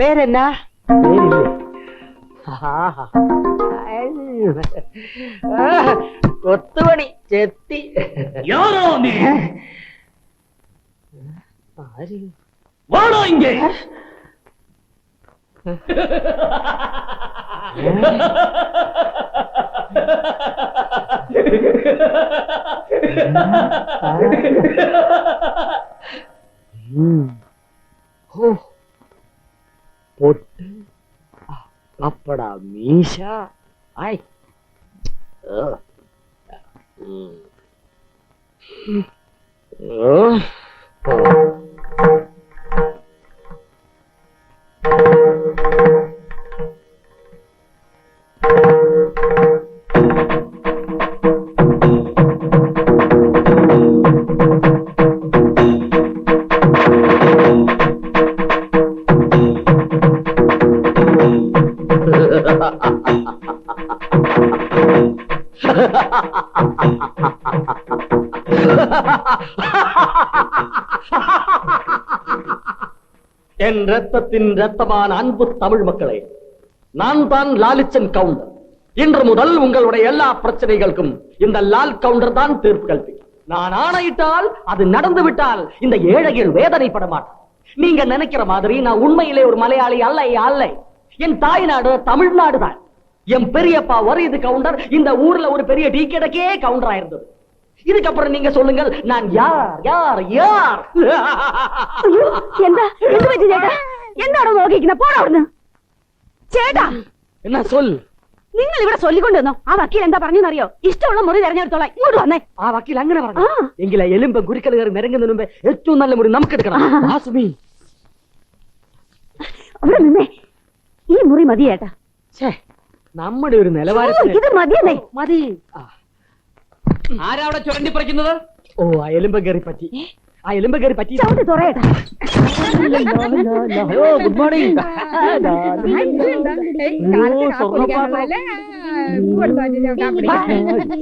പേരെന്നാ? കൊത്തുപണി ചെത്തി. വാടോ ഇങ്ങേ. ഓ പൊട്ട്. അപ്പടാ മീശ. ആയ്. ഓ. என் ரத்தத்தின் ரத்தமான அன்பு தமிழ் மக்களே நான் தான் லாலிச்சன் கவுண்டர். இன்று முதல் உங்களுடைய எல்லா பிரச்சனைகளுக்கும் இந்த லால் கவுண்டர் தான் தீர்ப்பு கல்வி. நான் ஆணையிட்டால் அது நடந்து விட்டால் இந்த ஏழைகள் வேதனைப்பட மாட்டேன் நீங்க நினைக்கிற மாதிரி நான் உண்மையிலே ஒரு மலையாளி அல்ல அல்ல. என் தாய்நாடு தமிழ்நாடு தான் என் பெரியப்பா ஒரு இது கவுண்டர் இந்த ஊர்ல ஒரு பெரிய டீ கடைக்கே கவுண்டரா இருந்தது இதுக்கப்புறம் நீங்க சொல்லுங்கள் நான் யார் யார் யார் അയ്യോ, എന്താ എന്ത് പറ്റി ചേട്ടാ എന്താണോ നോക്കിക്കുന്നത് പോടാ അവിടുന്ന് ചേട്ടാ என்ன சொல் നിങ്ങൾ ഇവിടെ ചൊല്ലിക്കൊണ്ടുവന്നോ ആ വക്കീൽ എന്താ പറഞ്ഞെന്നറിയോ ഇഷ്ടമുള്ള മുറി തെരഞ്ഞെടുത്തോളാം ഇങ്ങോട്ട് വന്നേ ആ വക്കീൽ അങ്ങനെ പറഞ്ഞു ആ. എങ്കിലെ എലുമ്പ് ഗുരുക്കൾ കയറി നിരങ്ങുന്നതിന് മുമ്പേ ഏറ്റവും നല്ല മുറി നമുക്ക് എടുക്കണം വാസുമി അവിടെ നിന്നേ ഈ മുറി മതി ചേട്ടാ ഛേ നമ്മുടെ ഒരു ഓ, നിലവാരത്തിന് ഇത് മതിയെന്നേ മതി ആ. ആരാ അവിടെ ചുരണ്ടി പറിക്കുന്നത് ഓ ആ എലുമ്പ് കയറി പറ്റി. ആ എലുമ്പ് കയറി പറ്റി. ചവിട്ടി തുറയേട്ടാ ഓ ഗുഡ് മോർണിംഗ്.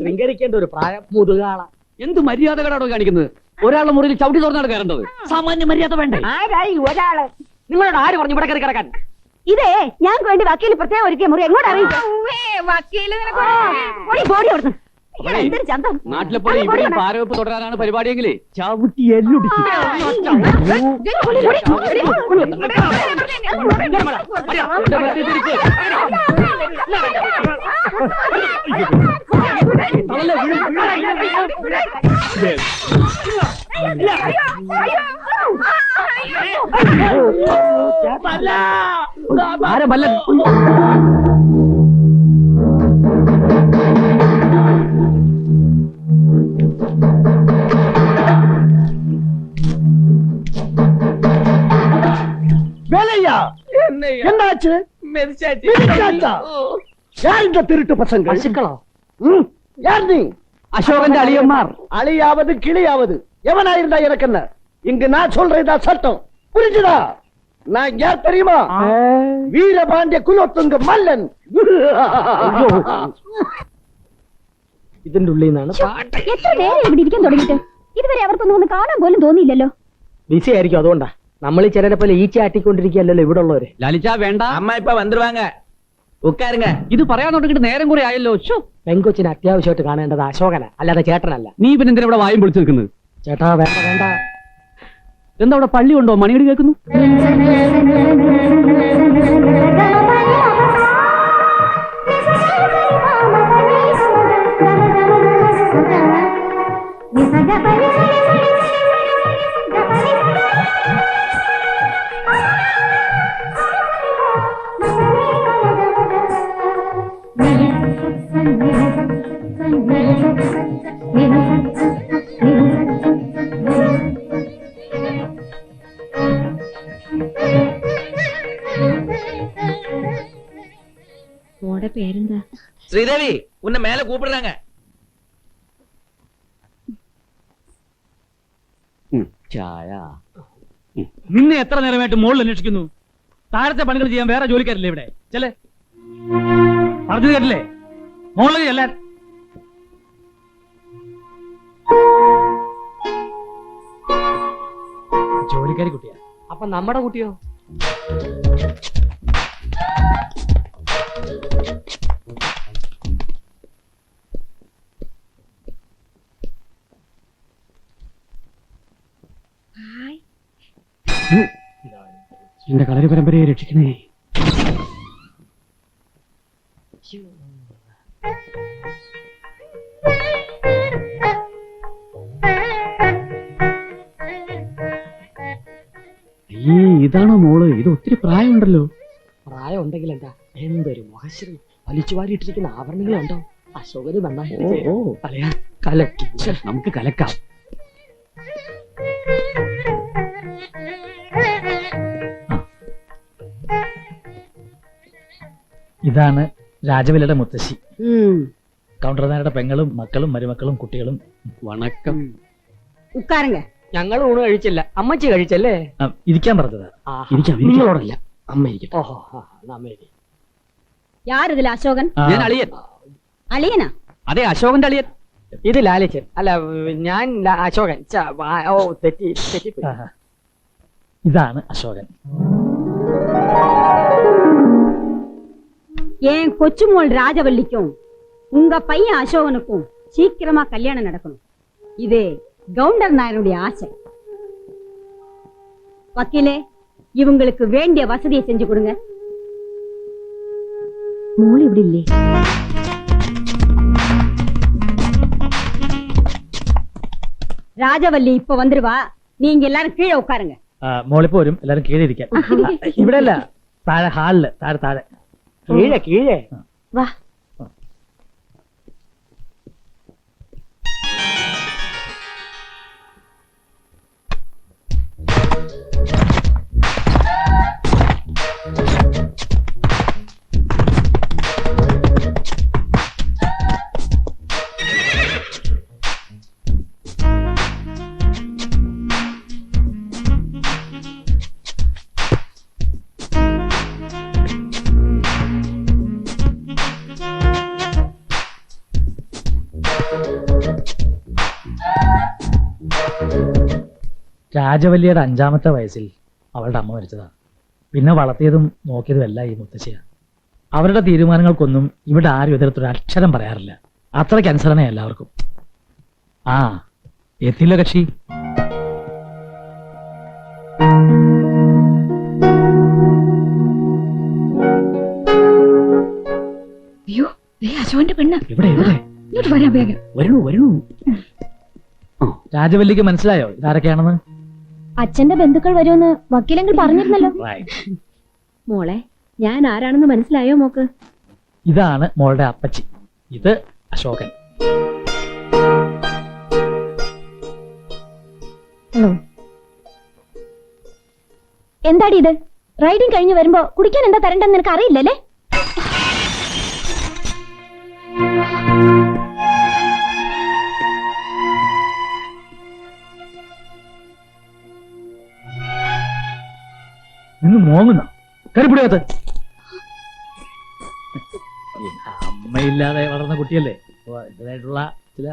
ശൃംഗരിക്കേണ്ട ഒരു പ്രായം മുതുകാള. എന്ത് മര്യാദകളാണോ കാണിക്കുന്നത്? ഒരാളുടെ മുറിയിൽ ചവിട്ടി തുറന്നാണ് കയറേണ്ടത്. സാമാന്യ മര്യാദ വേണ്ടേ? ആരായി ഒരാൾ? നിങ്ങളോട് ആര് പറഞ്ഞു ഇവിടെ കയറി കിടക്കാൻ ഇതേ ഞാൻ വേണ്ടി വക്കീൽ പ്രത്യേകം ഒരുക്കിയ മുറി എങ്ങോട്ട് അറിയിക്കാം പൊടി നാട്ടിലെ പോലെ ഇവിടെയും. പാരവെപ്പ് തുടരാനാണ് പരിപാടിയെങ്കിലേ ചവിട്ടി പൊടി. ആരാ ബല്ലൻ வேலையா? என்னாச்சு? யார் இந்த திருட்டு பசங்க? யார் நீ? அசோகன் அழியம்மார் அழியாவது கிளியாவது. எவனாயிருந்தா எனக்கு என்ன? இங்கு நான் சொல்றதா சட்டம். புரிஞ்சுதா? நான் யார் தெரியுமா? வீரபாண்டிய குலோத்துங்க மல்லன். ഇതിന്റെ ഉള്ളിൽ നിന്നാണ് എത്ര നേരം ഇവിടെ ഇരിക്കാൻ തുടങ്ങിട്ട് ഇതുവരെ അവർക്കൊന്നും ഒന്ന് കാണാൻ പോലും തോന്നിയില്ലല്ലോ. ബിസി ആയിരിക്കും അതുകൊണ്ടാ. നമ്മൾ ഈ ചിലരെ പോലെ ഈച്ച ആട്ടിക്കൊണ്ടിരിക്കുകയല്ലോ ഇവിടെ ഉള്ളവര് ലാലിച്ച വേണ്ട. അമ്മ ഇപ്പൊ വന്നിരുവാങ്ങ. ഉക്കാരുങ്ക ഇത് പറയാൻ തുടങ്ങിട്ട് നേരം കുറെ ആയല്ലോ. ഷോ അത്യാവശ്യമായിട്ട് കാണേണ്ടത് അശോകന അല്ലാതെ ചേട്ടനല്ല. നീ പിന്നെ എന്തിനാ ഇവിടെ വായും പൊളിച്ചു നിൽക്കുന്നത് ചേട്ടാ വേണ്ട വേണ്ട. എന്താ അവിടെ പള്ളി ഉണ്ടോ? മണിയുടെ കേൾക്കുന്നു? ചായ. നിന്നെ എത്ര നേരമായിട്ട് മുകളിൽ അന്വേഷിക്കുന്നു? താഴത്തെ പണികൾ ചെയ്യാൻ വേറെ ജോലിക്കാരില്ലേ ഇവിടെ? ചെല്ലേ. പറഞ്ഞു കേട്ടില്ലേ? മുകളിൽ ചെല്ലാൻ. ജോലിക്കാരി കുട്ടിയാ. അപ്പൊ നമ്മുടെ കുട്ടിയോ? എന്റെ കളരി പരമ്പരയെ രക്ഷിക്കണേ ഈ ഇതാണോ മോൾ? ഇത് ഒത്തിരി പ്രായമുണ്ടല്ലോ. പ്രായം ഉണ്ടെങ്കിൽ എന്താ എന്തൊരു മുഖശ്രീ വലിച്ചു വാരിയിട്ടിരിക്കുന്ന ആഭരണങ്ങളുണ്ടോ അശോകന് നന്നായി നമുക്ക് കലക്കാം. ഇതാണ് രാജവിലയുടെ മുത്തശ്ശി. കൗണ്ടർനാരുടെ പെങ്ങളും മക്കളും മരുമക്കളും കുട്ടികളും. വണക്കം. ഉക്കാരങ്ങ. ഞങ്ങൾ ഊണ് കഴിച്ചില്ല. അമ്മച്ചി കഴിച്ചല്ലേ? ഇരിക്കാൻ പറഞ്ഞതാ. അമ്മ ഇരിക്കട്ടെ. ഓഹോ അശോകൻ? ഞാൻ അളിയൻ. അളിയന? അതെ അശോകന്റെ അളിയൻ. ഇത് ലാലിച്ചൻ. അല്ല ഞാൻ അശോകൻ. ഓ തെറ്റി തെറ്റിപ്പോയി. ഇതാണ് അശോകൻ. என் கொச்சுமோள் ராஜவல்லிக்கும் உங்க பையன் அசோகனுக்கும் சீக்கிரமா கல்யாணம் நடக்கணும் இது கவுண்டர் நாயனுடைய ஆசை வக்கீலே இவங்களுக்கு வேண்டிய வசதியை செஞ்சு கொடுங்க മോൾ ഇവിടെ ഇല്ലേ രാജവല്ലി ഇപ്പൊ வந்துருவா நீங்க எல்லாரும் கீழே உட்காருங்க ആ, മോളിപ്പോ വരും എല്ലാരും കീഴെ ഇരിക്കാം ഇവിടെ അല്ല താഴെ ഹാളില് താഴെ താഴെ Quiere, hum. quiere. Va. രാജവല്ലിയുടെ അഞ്ചാമത്തെ വയസ്സിൽ അവളുടെ അമ്മ മരിച്ചതാണ്. പിന്നെ വളർത്തിയതും നോക്കിയതും എല്ലാം ഈ മുത്തശ്ശിയാണ്. അവരുടെ തീരുമാനങ്ങൾക്കൊന്നും ഇവിടെ ആരും എതിർത്തൊരു അക്ഷരം പറയാറില്ല. അത്രയ്ക്ക് അനുസരണ എല്ലാവർക്കും. ആ എത്തില്ല കക്ഷി. അയ്യോ പെണ്ണ്. ഇവിടെ ഇവിടെ. ഇങ്ങോട്ട് വേഗം. വരണു വരണു രാജവല്ലിക്ക് മനസ്സിലായോ ഇതാരൊക്കെയാണെന്ന്? അച്ഛന്റെ ബന്ധുക്കൾ വരുമെന്ന് വക്കീലെങ്കിൽ പറഞ്ഞിരുന്നല്ലോ. മോളെ ഞാൻ ആരാണെന്ന് മനസ്സിലായോ മോക്ക്? ഇതാണ് മോളുടെ അപ്പച്ചി. ഇത് അശോകൻ. ഹലോ. എന്താടി ഇത്? റൈഡിങ് കഴിഞ്ഞ് വരുമ്പോ കുടിക്കാൻ എന്താ തരണ്ടെന്ന് നിനക്ക് അറിയില്ലല്ലേ നിന്ന് മോങ്ങുന്ന? കരുപിടിയാത്ത അമ്മയില്ലാതെ വളർന്ന കുട്ടിയല്ലേ? അപ്പൊ ചില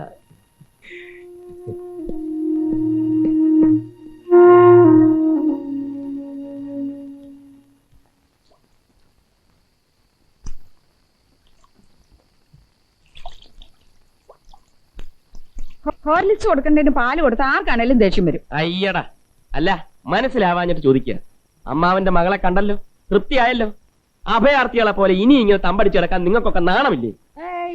ഹോർലിക്സ് കൊടുക്കേണ്ടതിന് പാൽ കൊടുത്ത് ആർക്കാണേലും ദേഷ്യം വരും. അയ്യടാ. അല്ല മനസ്സിലാവാഞ്ഞിട്ട് ചോദിക്കുക അമ്മാവന്റെ മകളെ കണ്ടല്ലോ? തൃപ്തിയായല്ലോ? അഭയാർത്ഥികളെ പോലെ ഇനി ഇങ്ങനെ തമ്പടിച്ച് കിടക്കാൻ നിങ്ങൾക്കൊക്കെ നാണമില്ലേ?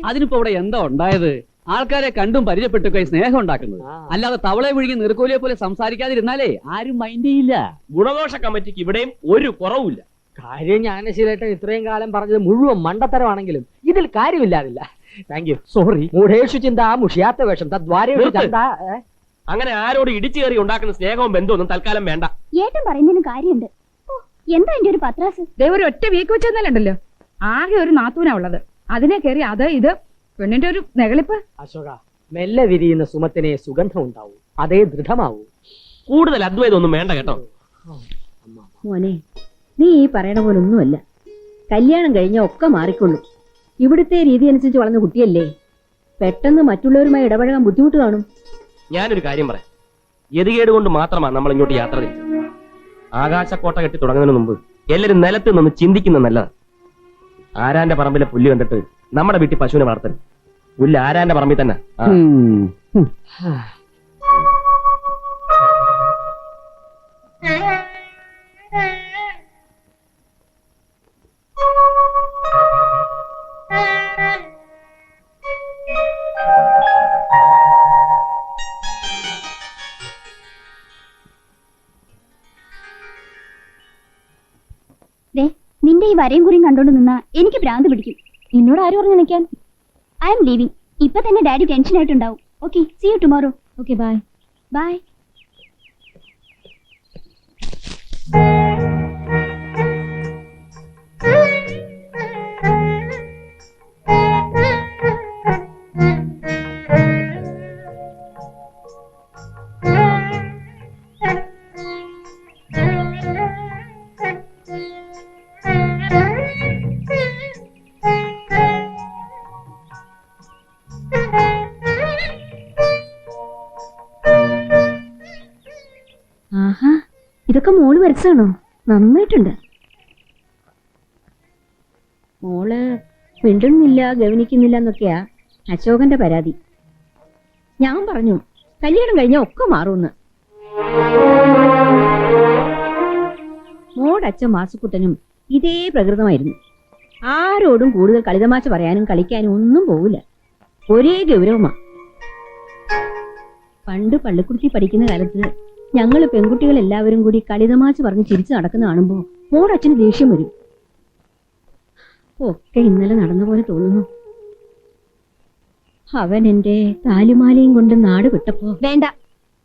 അതിനിപ്പോ ഇവിടെ എന്താ ഉണ്ടായത്? ആൾക്കാരെ കണ്ടും പരിചയപ്പെട്ടൊക്കെ സ്നേഹം ഉണ്ടാക്കുന്നത്. അല്ലാതെ തവളെ വിഴുങ്ങി നിർക്കോലിയെ പോലെ സംസാരിക്കാതിരുന്നാലേ ആരും മൈൻഡ് ചെയ്യില്ല. ഗുണദോഷ കമ്മിറ്റിക്ക് ഇവിടെയും ഒരു കുറവുമില്ല. കാര്യം ജ്ഞാനശീലേട്ടൻ ഇത്രയും കാലം പറഞ്ഞത് മുഴുവൻ മണ്ടത്തരമാണെങ്കിലും ഇതിൽ കാര്യമില്ലാതില്ല. താങ്ക് യു സോറി മൂഢേഷു ചിന്ത മുഷിയാത്ത വേഷം തദ്വാരേഷു നിർത്ത്. ചന്ത അങ്ങനെ ആരോട് ഇടിച്ചു കയറി ഉണ്ടാക്കുന്ന സ്നേഹവും ബന്ധമൊന്നും തൽക്കാലം വേണ്ട. ഏട്ടൻ പറയുന്നതിന് കാര്യമുണ്ട്. എന്താ എന്റെ ഒരു പത്രാസ്? ദേ ഒരു ഒറ്റ വീക്ക് വെച്ചെന്നല്ലുണ്ടല്ലോ. ആകെ ഒരു നാത്തൂനാ ഉള്ളത്. അതിനെ കയറി അത് ഇത് പെണ്ണിന്റെ ഒരു നെകളിപ്പ്. അശോക മെല്ലെ വിരിയുന്ന സുമത്തിനെ സുഗന്ധം ഉണ്ടാവും അതേ ദൃഢമാവും. കൂടുതൽ അദ്വൈതം ഒന്നും വേണ്ട കേട്ടോ. മോനെ നീ ഈ പറയണ പോലെ ഒന്നുമല്ല കല്യാണം കഴിഞ്ഞാൽ ഒക്കെ മാറിക്കൊള്ളും. ഇവിടുത്തെ രീതി അനുസരിച്ച് വളർന്ന കുട്ടിയല്ലേ? പെട്ടെന്ന് മറ്റുള്ളവരുമായി ഇടപഴകാൻ ബുദ്ധിമുട്ട് കാണും. ഞാനൊരു കാര്യം പറയാം. ഗതികേട് കൊണ്ട് മാത്രമാണ് നമ്മൾ ഇങ്ങോട്ട് യാത്ര തിരിച്ചത് ആകാശക്കോട്ട കെട്ടി തുടങ്ങുന്നതിന് മുമ്പ് എല്ലാവരും നിലത്ത് നിന്ന് ചിന്തിക്കുന്ന നല്ലതാണ് ആരാന്റെ പറമ്പിലെ പുല്ല് കണ്ടിട്ട് നമ്മുടെ വീട്ടിൽ പശുവിനെ വളർത്തരുത് പുല്ല് ആരാന്റെ പറമ്പിൽ തന്നെ ആ. ഉം. വരയും കുറിയും കണ്ടോണ്ട് നിന്നാ എനിക്ക് ഭ്രാന്ത് പിടിക്കും. എന്നോട് ആരും പറഞ്ഞു നിൽക്കാൻ ഐ എം ലീവിംഗ് ഇപ്പൊ തന്നെ ഡാഡി ടെൻഷൻ ആയിട്ടുണ്ടാവും okay see you tomorrow okay bye bye ഇതൊക്കെ മോൾ വരച്ചാണോ? നന്നായിട്ടുണ്ട്. മോൾ മിണ്ടുന്നില്ല ഗവനിക്കുന്നില്ല എന്നൊക്കെയാ അശോകന്റെ പരാതി. ഞാൻ പറഞ്ഞു കല്യാണം കഴിഞ്ഞ ഒക്കെ മാറുമെന്ന് മോടച്ഛൻ മാസുക്കുട്ടനും ഇതേ പ്രകൃതമായിരുന്നു. ആരോടും കൂടുതൽ കളിതമാച്ച പറയാനും കളിക്കാനും ഒന്നും പോവില്ല. ഒരേ ഗൗരവമാ. പണ്ട് പള്ളിക്കുടുത്തി പഠിക്കുന്ന കാലത്ത് ഞങ്ങൾ പെൺകുട്ടികൾ എല്ലാവരും കൂടി കളിതമാച്ച് പറഞ്ഞ് ചിരിച്ചു നടക്കുന്ന കാണുമ്പോ മോൻ അച്ഛന് ദേഷ്യം വരും. ഒക്കെ ഇന്നലെ നടന്ന പോലെ തോന്നുന്നു. അവൻ എന്റെ താലിമാലയും കൊണ്ട് നാട് വിട്ടപ്പോ വേണ്ട.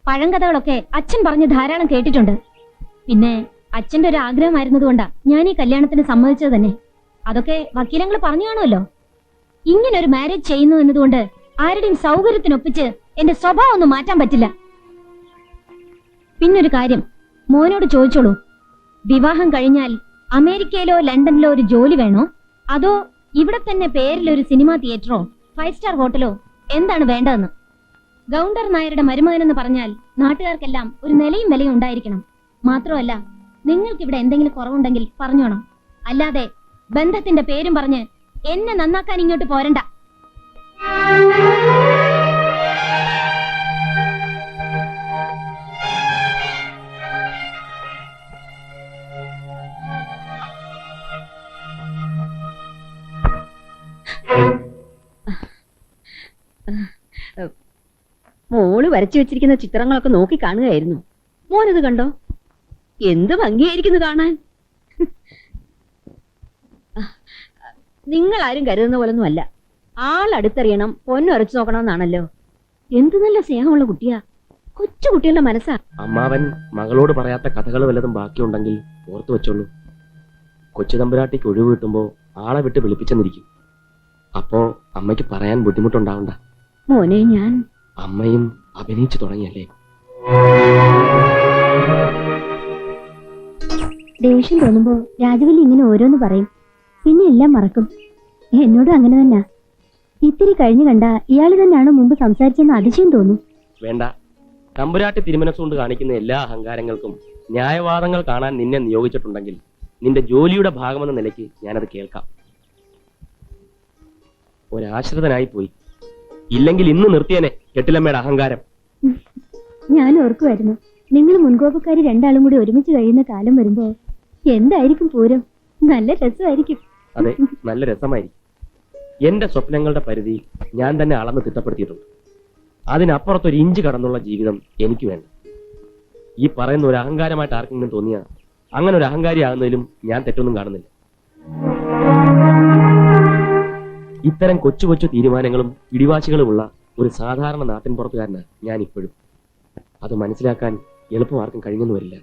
പഴങ്കഥകളൊക്കെ അച്ഛൻ പറഞ്ഞ് ധാരാളം കേട്ടിട്ടുണ്ട്. പിന്നെ അച്ഛന്റെ ഒരു ആഗ്രഹമായിരുന്നതുകൊണ്ടാ ഞാൻ ഈ കല്യാണത്തിന് സമ്മതിച്ചത് തന്നെ. അതൊക്കെ വക്കീലങ്ങൾ പറഞ്ഞു കാണുമല്ലോ. ഇങ്ങനെ ഒരു മാരേജ് ചെയ്യുന്നു എന്നതുകൊണ്ട് ആരുടെയും സൗകര്യത്തിനൊപ്പിച്ച് എന്റെ സ്വഭാവം ഒന്നും മാറ്റാൻ പറ്റില്ല. പിന്നൊരു കാര്യം. മോനോട് ചോദിച്ചോളൂ. വിവാഹം കഴിഞ്ഞാൽ അമേരിക്കയിലോ ലണ്ടനിലോ ഒരു ജോലി വേണോ? അതോ ഇവിടെ തന്നെ പേരിലൊരു സിനിമാ തിയേറ്ററോ ഫൈവ് സ്റ്റാർ ഹോട്ടലോ? എന്താണ് വേണ്ടതെന്ന്? ഗൗണ്ടർ നായരുടെ മരുമകനെന്ന് പറഞ്ഞാൽ നാട്ടുകാർക്കെല്ലാം ഒരു നിലയും വിലയും ഉണ്ടായിരിക്കണം. മാത്രമല്ല നിങ്ങൾക്ക് ഇവിടെ എന്തെങ്കിലും കുറവുണ്ടെങ്കിൽ പറഞ്ഞോണം അല്ലാതെ ബന്ധത്തിന്റെ പേരും പറഞ്ഞ് എന്നെ നന്നാക്കാൻ ഇങ്ങോട്ട് പോരണ്ട. മോൾ വരച്ചു വെച്ചിരിക്കുന്ന ചിത്രങ്ങളൊക്കെ നോക്കി കാണുകയായിരുന്നു. മോനത് കണ്ടോ? എന്ത് ഭംഗിയായിരിക്കുന്നു കാണാൻ? നിങ്ങൾ ആരും കരുതുന്ന പോലൊന്നും അല്ല. ആൾ അടുത്തറിയണം നോക്കണം നോക്കണമെന്നാണല്ലോ. എന്ത് നല്ല സ്നേഹമുള്ള കുട്ടിയാ. കൊച്ചു കുട്ടികളുടെ മനസ്സാ. അമ്മാവൻ മകളോട് പറയാത്ത കഥകൾ വല്ലതും ബാക്കിയുണ്ടെങ്കിൽ ഓർത്തു വെച്ചോളൂ. കൊച്ചു തമ്പുരാട്ടിക്ക് ഒഴിവ് കിട്ടുമ്പോ ആളെ വിട്ട് വിളിപ്പിച്ചെന്നിരിക്കും. അപ്പോ അമ്മയ്ക്ക് പറയാൻ ബുദ്ധിമുട്ടുണ്ടാവണ്ട. മോനെ ഞാൻ അമ്മയും അഭിനയിച്ചു തുടങ്ങിയല്ലേ? ദേഷ്യം തോന്നുമ്പോ രാജവല്ലി ഇങ്ങനെ ഓരോന്ന് പറയും. പിന്നെ എല്ലാം മറക്കും. എന്നോടും അങ്ങനെ തന്നെ. ഇത്തിരി കഴിഞ്ഞു കണ്ട ഇയാൾ തന്നെയാണ് മുമ്പ് സംസാരിച്ചെന്ന് അതിശയം തോന്നും. വേണ്ട. തമ്പുരാട്ടി തിരുമനസുകൊണ്ട് കാണിക്കുന്ന എല്ലാ അഹങ്കാരങ്ങൾക്കും ന്യായവാദങ്ങൾ കാണാൻ നിന്നെ നിയോഗിച്ചിട്ടുണ്ടെങ്കിൽ നിന്റെ ജോലിയുടെ ഭാഗമെന്ന നിലയ്ക്ക് ഞാനത് കേൾക്കാം. ഒരാശ്രിതനായി പോയി. ഇല്ലെങ്കിൽ ഇന്ന് നിർത്തിയനെ കെട്ടിലമ്മയുടെ അഹങ്കാരം. ഞാൻ ഓർക്കുമായിരുന്നു നിങ്ങൾ മുൻകോപക്കാരി രണ്ടാളും കൂടി ഒരുമിച്ച് കഴിയുന്ന കാലം വരുമ്പോ എന്തായിരിക്കും പൂരം? നല്ല രസമായിരിക്കും. അതെ നല്ല രസമായിരിക്കും. എന്റെ സ്വപ്നങ്ങളുടെ പരിധി ഞാൻ തന്നെ അളന്ന് തിട്ടപ്പെടുത്തിയിട്ടുണ്ട്. അതിനപ്പുറത്ത് ഒരു ഇഞ്ച് കടന്നുള്ള ജീവിതം എനിക്ക് വേണ്ട. ഈ പറയുന്ന ഒരു അഹങ്കാരമായിട്ട് ആർക്കെങ്കിലും തോന്നിയാ അങ്ങനെ ഒരു അഹങ്കാരി ആകുന്നതിലും ഞാൻ തെറ്റൊന്നും കാണുന്നില്ല. ഇത്തരം കൊച്ചു കൊച്ചു തീരുമാനങ്ങളും ഇടിവാശികളുമുള്ള ഒരു സാധാരണ നാട്ടിൻ നാട്ടിൻപുറത്തുകാരനാണ് ഞാൻ ഇപ്പോഴും അത് മനസ്സിലാക്കാൻ എളുപ്പമാർക്കും കഴിഞ്ഞെന്ന് വരില്ല.